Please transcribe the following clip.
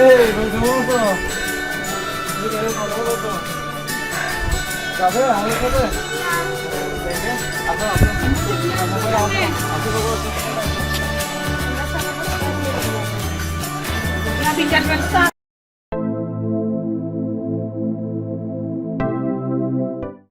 이, 너 좋았어. 이거 이거 먹었어. 자, 그래, 안 해, 그래. 앞에, 앞에. 앞에, 앞에. 앞에 먹었어. Nabigyan ka sa